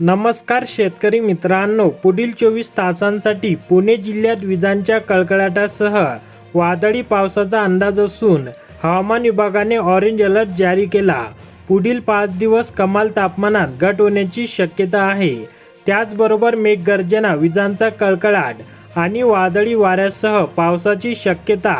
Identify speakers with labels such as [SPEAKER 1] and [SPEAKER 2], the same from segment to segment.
[SPEAKER 1] नमस्कार शेतकरी मित्रांनो पुढील चोवीस तासांसाठी पुणे जिल्ह्यात विजांच्या कळकळाटासह वादळी पावसाचा अंदाज असून हवामान विभागाने ऑरेंज अलर्ट जारी केला. पुढील पाच दिवस कमाल तापमानात घट होण्याची शक्यता आहे. त्याचबरोबर मेघगर्जना विजांचा कळकळाट आणि वादळी वाऱ्यासह पावसाची शक्यता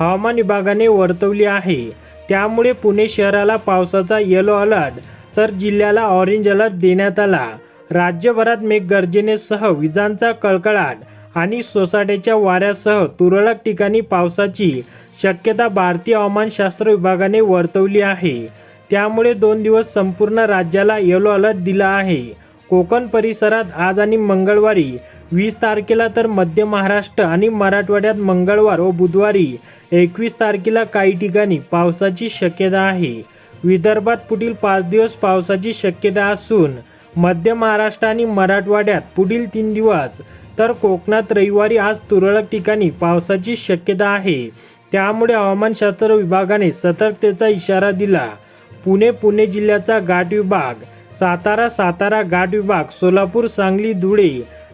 [SPEAKER 1] हवामान विभागाने वर्तवली आहे. त्यामुळे पुणे शहराला पावसाचा येलो अलर्ट तर जिल्ह्याला ऑरेंज अलर्ट देण्यात आला. राज्यभरात मेघगर्जनेसह विजांचा कळकळाट आणि सोसाट्याच्या वाऱ्यासह तुरळक ठिकाणी पावसाची शक्यता भारतीय हवामानशास्त्र विभागाने वर्तवली आहे. त्यामुळे दोन दिवस संपूर्ण राज्याला येलो अलर्ट दिला आहे. कोकण परिसरात आज आणि मंगळवारी वीस तारखेला तर मध्य महाराष्ट्र आणि मराठवाड्यात मंगळवार व बुधवारी एकवीस तारखेला काही ठिकाणी पावसाची शक्यता आहे. विदर्भात पुढील पाच दिवस पावसाची शक्यता असून मध्य महाराष्ट्र आणि मराठवाड्यात पुढील तीन दिवस तर कोकणात रविवारी आज तुरळक ठिकाणी पावसाची शक्यता आहे. त्यामुळे हवामानशास्त्र विभागाने सतर्कतेचा इशारा दिला. पुणे पुणे जिल्ह्याचा घाट विभाग सातारा सातारा घाट विभाग सोलापूर सांगली धुळे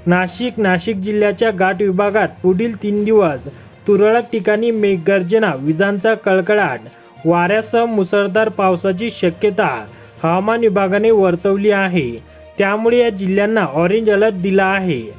[SPEAKER 1] नाशिक नाशिक जिल्ह्याच्या घाट विभागात पुढील तीन दिवस तुरळक ठिकाणी मेघगर्जना विजांचा कळकळाट वाऱ्यासह मुसळधार पावसाची शक्यता हवामान विभागाने वर्तवली आहे. त्यामुळे या जिल्ह्यांना ऑरेंज अलर्ट दिला आहे.